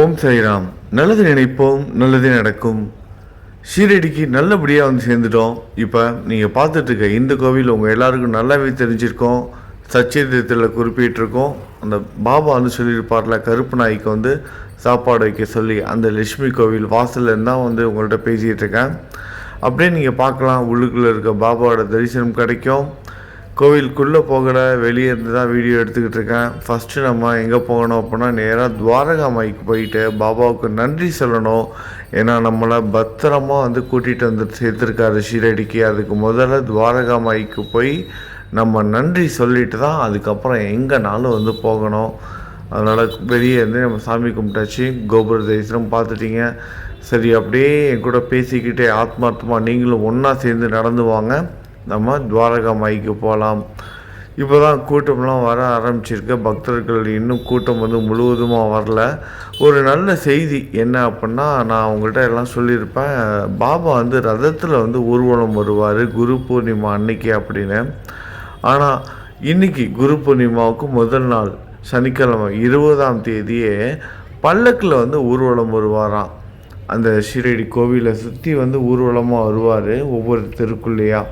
ஓம் சாய்ராம். நல்லது நினைப்போம் நல்லது நடக்கும். ஷீரடிக்கு நல்லபடியாக வந்து சேர்ந்துட்டோம். இப்போ நீங்கள் பார்த்துட்ருக்க இந்த கோவில் உங்கள் எல்லாருக்கும் நல்லாவே தெரிஞ்சிருக்கோம். சச்சரித்திரத்தில் குறிப்பிட்டிருக்கோம். அந்த பாபா வந்து சொல்லியிருப்பார்ல கருப்பு நாய்க்கு வந்து சாப்பாடு வைக்க சொல்லி அந்த லட்சுமி கோவில் வாசலில் தான் வந்து உங்கள்கிட்ட பேசிகிட்ருக்கேன். அப்படியே நீங்கள் பார்க்கலாம் உள்ளுக்குள்ளே இருக்க பாபாவோட தரிசனம் கிடைக்கும். கோவிலுக்குள்ளே போகல வெளியே இருந்து தான் வீடியோ எடுத்துக்கிட்டு இருக்கேன். ஃபஸ்ட்டு நம்ம எங்கே போகணும் அப்படின்னா நேராக துவாரகா மாய்க்கு போயிட்டு பாபாவுக்கு நன்றி சொல்லணும். ஏன்னா நம்மளை பத்திரமா வந்து கூட்டிகிட்டு வந்து சேர்த்துருக்காரு ஷீரடிக்கு. அதுக்கு முதல்ல துவாரகா மாய்க்கு போய் நம்ம நன்றி சொல்லிட்டு தான் அதுக்கப்புறம் எங்கேனாலும் வந்து போகணும். அதனால் வெளியே இருந்து நம்ம சாமி கும்பிட்டாச்சு. கோபுர தரிசனம் பார்த்துட்டீங்க. சரி அப்படியே என் கூட பேசிக்கிட்டே ஆத்மார்த்தமாக நீங்களும் ஒன்றா சேர்ந்து நடந்து வாங்க. நம்ம துவாரகா மாய்க்கு போகலாம் இப்போ தான் கூட்டம்லாம் வர ஆரம்பிச்சிருக்கு. பக்தர்கள் இன்னும் கூட்டம் வந்து முழுவதுமாக வரல. ஒரு நல்ல செய்தி என்ன அப்படின்னா நான் அவங்கள்ட்ட எல்லாம் சொல்லியிருப்பேன். பாபா வந்து ரதத்தில் வந்து ஊர்வலம் வருவார் குரு பூர்ணிமா அன்னைக்கு அப்படின்னு. ஆனால் இன்னைக்கு குரு பூர்ணிமாவுக்கு முதல் நாள் சனிக்கிழமை இருபதாம் தேதியே பல்லக்கில் வந்து ஊர்வலம் வருவாராம். அந்த ஷீரடி கோவிலை சுற்றி வந்து ஊர்வலமாக வருவார் ஒவ்வொரு தெருக்குள்ளேயா.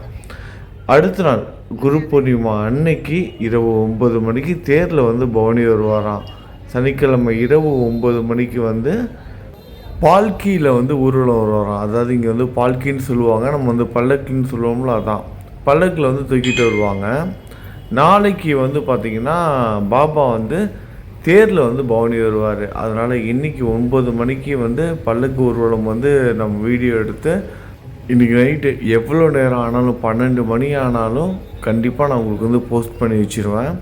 அடுத்த நாள் குரு பூர்ணிமா அன்னைக்கு இரவு ஒம்பது மணிக்கு தேரில் வந்து பவனி வருவாராம். சனிக்கிழமை இரவு ஒம்பது மணிக்கு வந்து பால்கியில் வந்து ஊர்வலம் வருவாராம். அதாவது இங்கே வந்து பால்கின்னு சொல்லுவாங்க நம்ம வந்து பல்லக்குன்னு சொல்லுவோம்ல அதான். பல்லக்கில் வந்து தூக்கிட்டு வருவாங்க. நாளைக்கு வந்து பார்த்திங்கன்னா பாபா வந்து தேரில் வந்து பவனி வருவார். அதனால் இன்றைக்கி ஒன்பது மணிக்கு வந்து பல்லக்கு ஊர்வலம் வந்து நம்ம வீடியோ எடுத்து இன்றைக்கி நைட்டு எவ்வளோ நேரம் ஆனாலும் பன்னெண்டு மணி ஆனாலும் கண்டிப்பாக நான் உங்களுக்கு வந்து போஸ்ட் பண்ணி வச்சுருவேன்.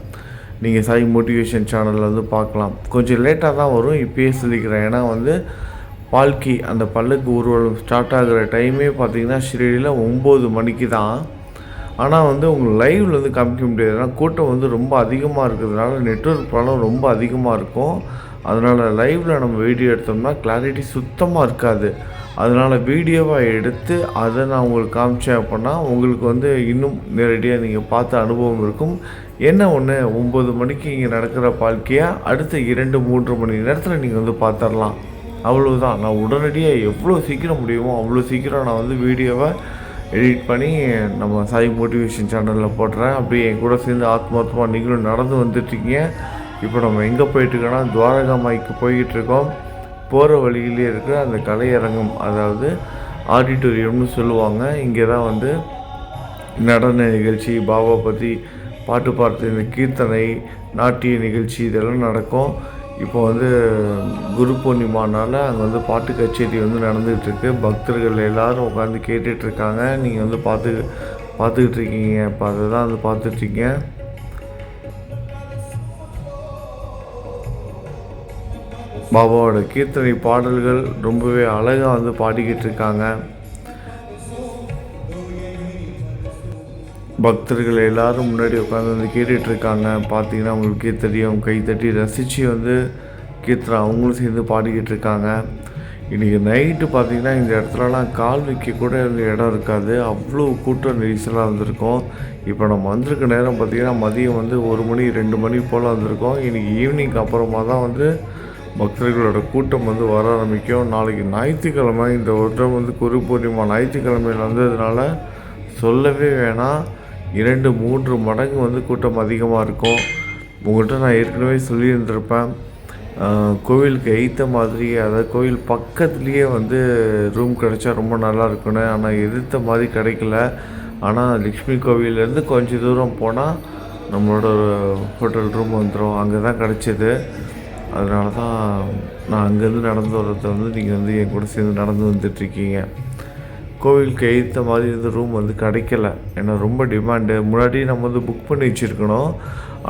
நீங்கள் சாய் மோட்டிவேஷன் சேனலில் வந்து பார்க்கலாம். கொஞ்சம் லேட்டாக தான் வரும். இப்போயே சொல்லிக்கிறேன் ஏன்னா வந்து பால்கி அந்த பல்லுக்கு ஊர்வலம் ஸ்டார்ட் ஆகிற டைமே பார்த்தீங்கன்னா ஷிரடியில் ஒம்பது மணிக்கு தான். ஆனால் வந்து உங்களுக்கு லைவில் வந்து காமிக்க முடியாது. ஏன்னா கூட்டம் வந்து ரொம்ப அதிகமாக இருக்கிறதுனால நெட்ஒர்க் ப்ராப்ளம் ரொம்ப அதிகமாக இருக்கும். அதனால் லைவில் நம்ம வீடியோ எடுத்தோம்னா கிளாரிட்டி சுத்தமாக இருக்காது. அதனால் வீடியோவாக எடுத்து அதை நான் உங்களுக்கு காமிச்சேன் அப்படின்னா உங்களுக்கு வந்து இன்னும் நேரடியாக நீங்கள் பார்த்த அனுபவம் இருக்கும். என்ன ஒன்று ஒம்பது மணிக்கு இங்கே நடக்கிற வாழ்க்கையாக அடுத்த இரண்டு மூன்று மணி நேரத்தில் நீங்கள் வந்து பார்த்துடலாம். அவ்வளோதான் நான் உடனடியாக எவ்வளோ சீக்கிரம் முடியுமோ அவ்வளோ சீக்கிரம் நான் வந்து வீடியோவை எடிட் பண்ணி நம்ம சாய் மோட்டிவேஷன் சேனலில் போடுறேன். அப்படியே என் கூட சேர்ந்து ஆத்மார்த்தமாக நீங்களும் நடந்து வந்துட்டுருக்கீங்க இப்போ நம்ம எங்கே போயிட்டுருக்கோன்னா துவாரகா மாய்க்கு போய்கிட்டு இருக்கோம். போகிற வழியிலே இருக்கிற அந்த கலையரங்கம் அதாவது ஆடிட்டோரியம்னு சொல்லுவாங்க. இங்கே தான் வந்து நடன நிகழ்ச்சி பாபா பற்றி பாட்டு பார்த்து இந்த கீர்த்தனை நாட்டிய நிகழ்ச்சி இதெல்லாம் நடக்கும். இப்போ வந்து குரு பூர்ணிமானால் அங்கே வந்து பாட்டு கச்சேரி வந்து நடந்துகிட்ருக்கு பக்தர்கள் எல்லாரும் உட்காந்து கேட்டுட்ருக்காங்க நீங்கள் வந்து பார்த்து பார்த்துக்கிட்டு இருக்கீங்க. இப்போ அதை தான் வந்து பார்த்துட்ருக்கீங்க பாபாவோட கீர்த்தனை பாடல்கள் ரொம்பவே அழகாக வந்து பாடிக்கிட்டு இருக்காங்க. பக்தர்கள் எல்லாரும் முன்னாடி உட்காந்து வந்து கேட்டுட்டு இருக்காங்க. பார்த்தீங்கன்னா உங்களுக்கே தெரியும் கைத்தட்டி ரசித்து வந்து கீர்த்தனை அவங்களும் சேர்ந்து பாடிக்கிட்டு இருக்காங்க. இன்றைக்கி நைட்டு பார்த்தீங்கன்னா இந்த இடத்துலலாம் கால் வைக்க கூட இந்த இடம் இருக்காது. அவ்வளோ கூட்டம் நெரிசலாக வந்திருக்கும் இப்போ நம்ம வந்திருக்க நேரம் பார்த்திங்கன்னா மதியம் வந்து ஒரு மணி ரெண்டு மணி போல் வந்திருக்கோம். இன்றைக்கி ஈவினிங் அப்புறமா தான் வந்து பக்தர்களோட கூட்டம் வந்து வர ஆரம்பிக்கும். நாளைக்கு ஞாயிற்றுக்கிழமை இந்த வருடம் வந்து குரு பூர்ணிமா ஞாயிற்றுக்கிழமையில் வந்ததுனால சொல்லவே வேணாம். இரண்டு மூன்று மடங்கு வந்து கூட்டம் அதிகமாக இருக்கும். உங்கள்கிட்ட நான் ஏற்கனவே சொல்லியிருந்திருப்பேன். கோவிலுக்கு எய்த்த மாதிரியே அதாவது கோவில் பக்கத்துலேயே வந்து ரூம் கிடைச்சா ரொம்ப நல்லா இருக்குன்னு ஆனால் எதிர்த்த மாதிரி கிடைக்கல. ஆனால் லக்ஷ்மி கோவிலேருந்து கொஞ்சம் தூரம் போனால் நம்மளோட ஹோட்டல் ரூம் வந்துடும் அங்கே தான் கிடச்சிது. அதனால தான் நான் அங்கேருந்து நடந்து வர்றத வந்து நீங்கள் வந்து என் கூட சேர்ந்து நடந்து வந்துட்டுருக்கீங்க. கோவிலுக்கு எய்த்த மாதிரி இருந்த ரூம் வந்து கிடைக்கல. ஏன்னா ரொம்ப டிமாண்டு முன்னாடி நம்ம வந்து புக் பண்ணி வச்சுருக்கணும்.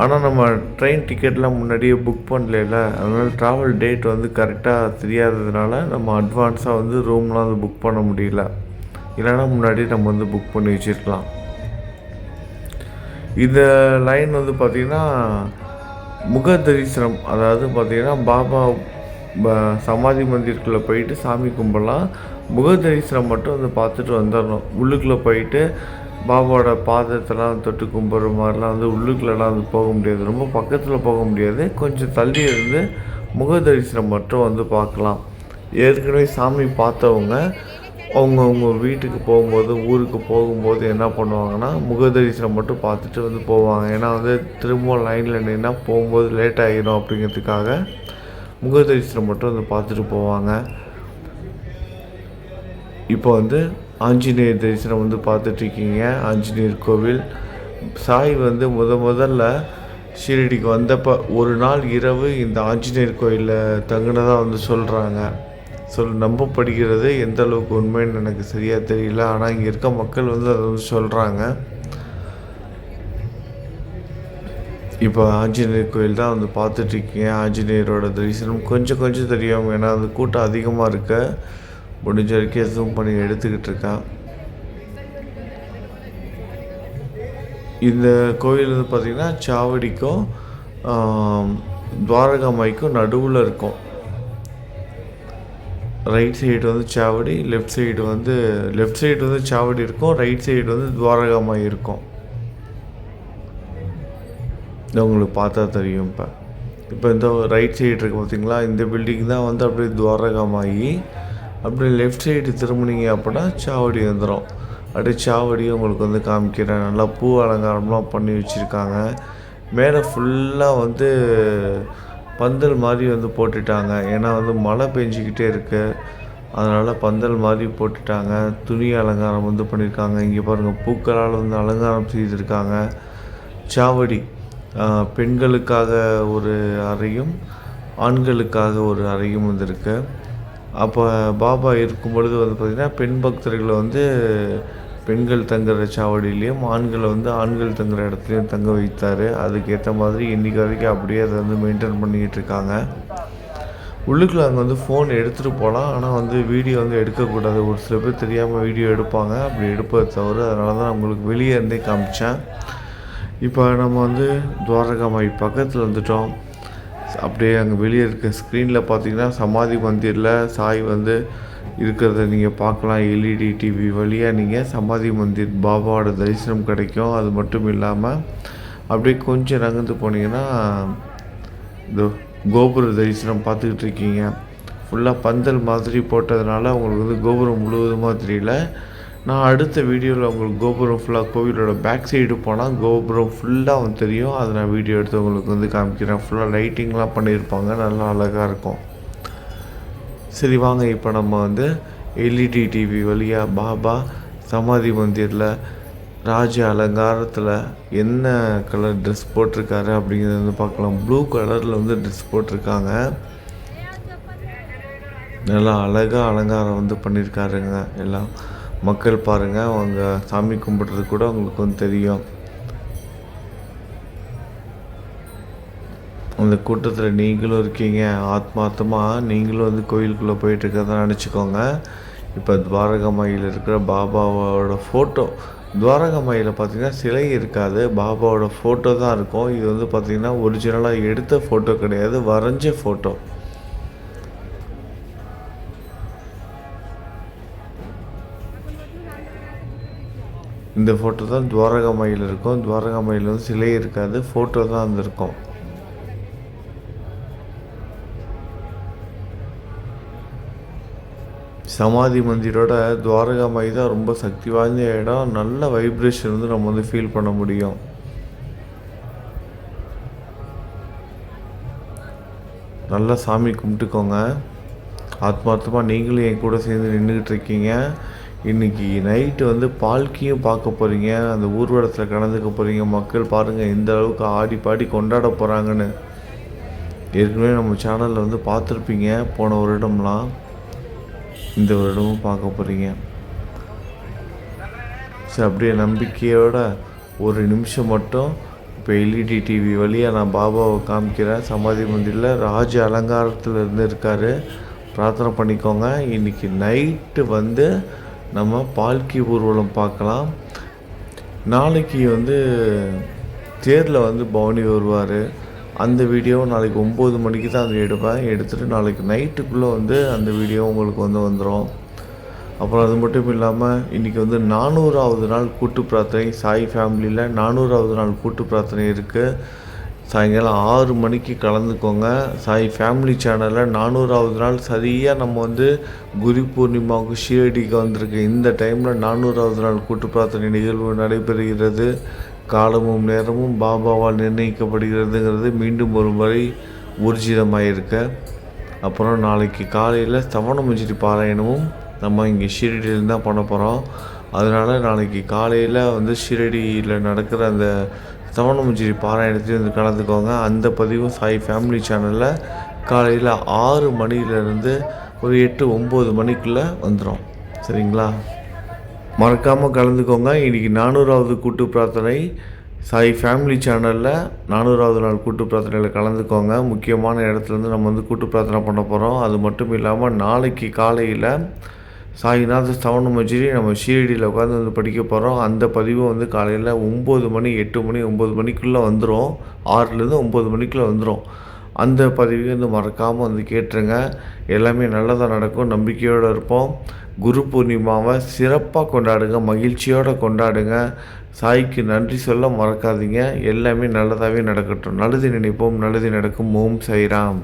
ஆனால் நம்ம ட்ரெயின் டிக்கெட்லாம் முன்னாடியே புக் பண்ணல அதனால் ட்ராவல் டேட் வந்து கரெக்டாக தெரியாததுனால நம்ம அட்வான்ஸாக வந்து ரூம்லாம் வந்து புக் பண்ண முடியல. இல்லைன்னா முன்னாடி நம்ம வந்து புக் பண்ணி வச்சுருக்கலாம். இந்த லைன் வந்து பார்த்திங்கன்னா முக தரிசனம் அதாவது பார்த்திங்கன்னா பாபா ப- சமாதி மந்திருக்குள்ளே போயிட்டு சாமி கும்பிடலாம். முக தரிசனம் மட்டும் வந்து பார்த்துட்டு வந்துடணும் உள்ளுக்குள்ளே போயிட்டு பாபாவோட பாதத்தெல்லாம் தொட்டு கும்பிட்ற மாதிரிலாம் வந்து உள்ளுக்குள்ளலாம் வந்து போக முடியாது. ரொம்ப பக்கத்தில் போக முடியாது. கொஞ்சம் தள்ளி இருந்து முக தரிசனம் மட்டும் வந்து பார்க்கலாம். ஏற்கனவே சாமி பார்த்தவங்க அவங்கவுங்க வீட்டுக்கு போகும்போது ஊருக்கு போகும்போது என்ன பண்ணுவாங்கன்னா முகதரிசனம் மட்டும் பார்த்துட்டு வந்து போவாங்க. ஏன்னா வந்து திரும்ப லைனில் நின்னா போகும்போது லேட் ஆகிடும் அப்படிங்கிறதுக்காக முகதரிசனம் மட்டும் வந்து பார்த்துட்டு போவாங்க. இப்போ வந்து ஆஞ்சநேயர் தரிசனம் வந்து பார்த்துட்ருக்கீங்க ஆஞ்சநேயர் கோவில். சாய் வந்து முத முதல்ல ஷீரடிக்கு வந்தப்போ ஒரு நாள் இரவு இந்த ஆஞ்சநேயர் கோயிலில் தங்கினதாக வந்து சொல்கிறாங்க சொல் நம்பப்படுகிறது எந்த அளவுக்கு உண்மைன்னு எனக்கு சரியாக தெரியல. ஆனால் இங்கே இருக்க மக்கள் வந்து அதை வந்து சொல்கிறாங்க இப்போ ஆஞ்சநேயர் கோயில் தான் வந்து பார்த்துட்ருக்கீங்க. ஆஞ்சநேயரோட தரிசனம் கொஞ்சம் கொஞ்சம் தெரியும் ஏன்னா அது கூட்டம் அதிகமாக இருக்க. முடிஞ்ச வரைக்கும் எதுவும் பண்ணி எடுத்துக்கிட்டு இருக்கேன். இந்த கோயில் வந்து பார்த்திங்கன்னா சாவடிக்கும் துவாரகாமாய்க்கும் நடுவில் இருக்கும். ரைட் சைடு வந்து சாவடி லெஃப்ட் சைடு வந்து லெஃப்ட் சைடு வந்து சாவடி இருக்கும் ரைட் சைடு வந்து துவாரகமாக இருக்கும். இது உங்களுக்கு பார்த்தா தெரியும் இப்போ. இப்போ இந்த ரைட் சைடு இருக்குது பார்த்தீங்களா இந்த பில்டிங் தான் வந்து அப்படியே துவாரகமாகி அப்படியே லெஃப்ட் சைடு திரும்பினீங்க அப்படின்னா சாவடி வந்துடும் அப்படியே சாவடியும் உங்களுக்கு வந்து காமிக்கிறேன். நல்லா பூ அலங்காரம்லாம் பண்ணி வச்சுருக்காங்க. மேலே ஃபுல்லாக வந்து பந்தல் மாதிரி வந்து போட்டுட்டாங்க. ஏன்னா வந்து மழை பெஞ்சிக்கிட்டே இருக்கு. அதனால் பந்தல் மாதிரி போட்டுட்டாங்க. துணி அலங்காரம் வந்து பண்ணியிருக்காங்க இங்கே பாருங்கள் பூக்களால் வந்து அலங்காரம் செய்திருக்காங்க. சாவடி பெண்களுக்காக ஒரு அறையும் ஆண்களுக்காக ஒரு அறையும் வந்திருக்கு அப்போ பாபா இருக்கும் பொழுது வந்து பார்த்திங்கன்னா பெண் பக்தர்களை வந்து பெண்கள் தங்குற சாவடியிலையும் ஆண்களை வந்து ஆண்கள் தங்குற இடத்துலையும் தங்க வைத்தார். அதுக்கேற்ற மாதிரி இன்னைக்கு வரைக்கும் அப்படியே அதை வந்து மெயின்டைன் பண்ணிக்கிட்டு இருக்காங்க. உள்ளுக்குள்ள அங்கே வந்து ஃபோன் எடுத்துகிட்டு போகலாம் ஆனால் வந்து வீடியோ வந்து எடுக்கக்கூடாது. ஒரு சில பேர் தெரியாமல் வீடியோ எடுப்பாங்க. அப்படி எடுப்பதை தவிர அதனால தான் நான் உங்களுக்கு வெளியே இருந்தே காமிச்சேன். இப்போ நம்ம வந்து துவாரகாமாய் பக்கத்தில் வந்துட்டோம். அப்படியே அங்கே வெளியே இருக்க ஸ்க்ரீனில் பார்த்தீங்கன்னா சமாதி மந்திரில் சாய் வந்து இருக்கிறத நீங்கள் பார்க்கலாம். எல்இடி டிவி வழியாக நீங்கள் சமாதி மந்திர் பாபாவோட தரிசனம் கிடைக்கும். அது மட்டும் இல்லாமல் அப்படியே கொஞ்சம் நகர்ந்து போனீங்கன்னா இந்த கோபுர தரிசனம் பார்த்துக்கிட்டு இருக்கீங்க. ஃபுல்லாக பந்தல் மாதிரி போட்டதுனால உங்களுக்கு வந்து கோபுரம் முழுவதுமாக தெரியல. நான் அடுத்த வீடியோவில் உங்களுக்கு கோபுரம் ஃபுல்லாக கோவிலோட பேக் சைடு போனால் கோபுரம் ஃபுல்லாக வந்து தெரியும். அதை நான் வீடியோ எடுத்து உங்களுக்கு வந்து காமிக்கிறேன். ஃபுல்லாக லைட்டிங்லாம் பண்ணியிருப்பாங்க. நல்லா அழகாக இருக்கும். சரி வாங்க இப்போ நம்ம வந்து எல்இடி டிவி வழியாக பாபா சமாதி மந்திரில் ராஜ அலங்காரத்தில் என்ன கலர் ட்ரெஸ் போட்டிருக்காரு அப்படிங்கிறது வந்து பார்க்கலாம். ப்ளூ கலரில் வந்து ட்ரெஸ் போட்டிருக்காங்க. நல்லா அழகாக அலங்காரம் வந்து பண்ணியிருக்காருங்க எல்லாம். மக்கள் பாருங்கள் அவங்க சாமி கும்பிட்றது கூட அவங்களுக்கு வந்து தெரியும். அந்த கூட்டத்தில் நீங்களும் இருக்கீங்க. ஆத்மார்த்தமாக நீங்களும் வந்து கோயிலுக்குள்ளே போயிட்டுருக்கதான் நினச்சிக்கோங்க. இப்போ துவாரகமாயில் இருக்கிற பாபாவோட ஃபோட்டோ துவாரகமாயில் பார்த்தீங்கன்னா சிலை இருக்காது. பாபாவோட ஃபோட்டோ தான் இருக்கும். இது வந்து பார்த்திங்கன்னா ஒரிஜினலாக எடுத்த ஃபோட்டோ கிடையாது. வரைஞ்ச ஃபோட்டோ இந்த ஃபோட்டோ தான் துவாரகமாயில் இருக்கும். துவாரகமாயில் வந்து சிலை இருக்காது. ஃபோட்டோ தான் வந்து சமாதி மந்திரோட துவாரகா துவாரகாமாய் தான் ரொம்ப சக்தி வாய்ந்த இடம். நல்ல வைப்ரேஷன் வந்து நம்ம வந்து ஃபீல் பண்ண முடியும். நல்லா சாமி கும்பிட்டுக்கோங்க. ஆத்மார்த்தமாக நீங்களும் என் கூட சேர்ந்து நின்றுக்கிட்டு இருக்கீங்க. இன்னைக்கு நைட்டு வந்து பால்கியும் பார்க்க போகிறீங்க அந்த ஊர்வலத்தில் கலந்துக்க போகிறீங்க மக்கள் பாருங்கள் எந்த அளவுக்கு ஆடி பாடி கொண்டாட போகிறாங்கன்னு ஏற்கனவே நம்ம சேனலில் வந்து பார்த்துருப்பீங்க. போன வருடம்லாம் இந்த வருடமும் பார்க்க போகிறீங்க சரி அப்படியே நம்பிக்கையோட ஒரு நிமிஷம் மட்டும் இப்போ எல்இடி டிவி வழியாக நான் பாபாவை காமிக்கிறேன். சமாதி மந்திரில் ராஜ அலங்காரத்தில் இருந்து இருக்கார். பிரார்த்தனை பண்ணிக்கோங்க. இன்றைக்கி நைட்டு வந்து நம்ம பால்கி ஊர்வலம் பார்க்கலாம். நாளைக்கு வந்து தேரில் வந்து பவனி வருவார். அந்த வீடியோ நாளைக்கு ஒம்பது மணிக்கு தான் அது எடுப்பேன். எடுத்துகிட்டு நாளைக்கு நைட்டுக்குள்ளே வந்து அந்த வீடியோ உங்களுக்கு வந்து வந்துடும் அப்புறம் அது மட்டும் இல்லாமல் இன்றைக்கி வந்து நானூறாவது நாள் கூட்டு பிரார்த்தனை. சாய் ஃபேமிலியில் நானூறாவது நாள் கூட்டு பிரார்த்தனை இருக்குது சாயங்காலம் ஆறு மணிக்கு கலந்துக்கோங்க. சாய் ஃபேமிலி சேனலில் நானூறாவது நாள் சரியாக நம்ம வந்து குரு பூர்ணிமாவுக்கு ஷீரடிக்கு வந்திருக்கு. இந்த டைமில் நானூறாவது நாள் கூட்டு பிரார்த்தனை நிகழ்வு நடைபெறுகிறது. காலமும் நேரமும் பாபாவால் நிர்ணயிக்கப்படுகிறதுங்கிறது மீண்டும் ஒரு முறை ஊர்ஜிதமாயிருக்க. அப்புறம் நாளைக்கு காலையில் சவணமுஞ்சிரி பாராயணமும் நம்ம இங்கே ஷீரடியிலேருந்து தான் பண்ண போகிறோம் அதனால் நாளைக்கு காலையில் வந்து ஷீரடியில் நடக்கிற அந்த சவணமுஞ்சிரி பாராயணத்தையும் வந்து கலந்துக்கோங்க. அந்த பதிவும் சாய் ஃபேமிலி சேனலில் காலையில் ஆறு மணிலேருந்து ஒரு எட்டு ஒம்பது மணிக்குள்ளே வந்துடும் சரிங்களா? மறக்காமல் கலந்துக்கோங்க. இன்றைக்கி நானூறாவது கூட்டு பிரார்த்தனை. சாய் ஃபேமிலி சேனலில் நானூறாவது நாள் கூட்டு பிரார்த்தனையில் கலந்துக்கோங்க. முக்கியமான இடத்துலேருந்து நம்ம வந்து கூட்டு பிரார்த்தனை பண்ண போகிறோம் அது மட்டும் இல்லாமல் நாளைக்கு காலையில் சாய்நாத ஸ்தவன மஜிரி நம்ம ஷீரடியில் உட்காந்து வந்து படிக்க போகிறோம் அந்த பதிவு வந்து காலையில் ஒம்பது மணி எட்டு மணி ஒம்பது மணிக்குள்ளே வந்துடும் ஆறுலேருந்து ஒம்பது மணிக்குள்ளே வந்துடும் அந்த பதவியை வந்து மறக்காமல் வந்து கேட்டுருங்க. எல்லாமே நல்லதாக நடக்கும். நம்பிக்கையோடு இருப்போம். குரு பூர்ணிமாவை சிறப்பாக கொண்டாடுங்க. மகிழ்ச்சியோடு கொண்டாடுங்க. சாய்க்கு நன்றி சொல்ல மறக்காதீங்க. எல்லாமே நல்லதாகவே நடக்கட்டும். நல்லது நினைப்போம். நல்லது நடக்கும். ஓம் சைராம்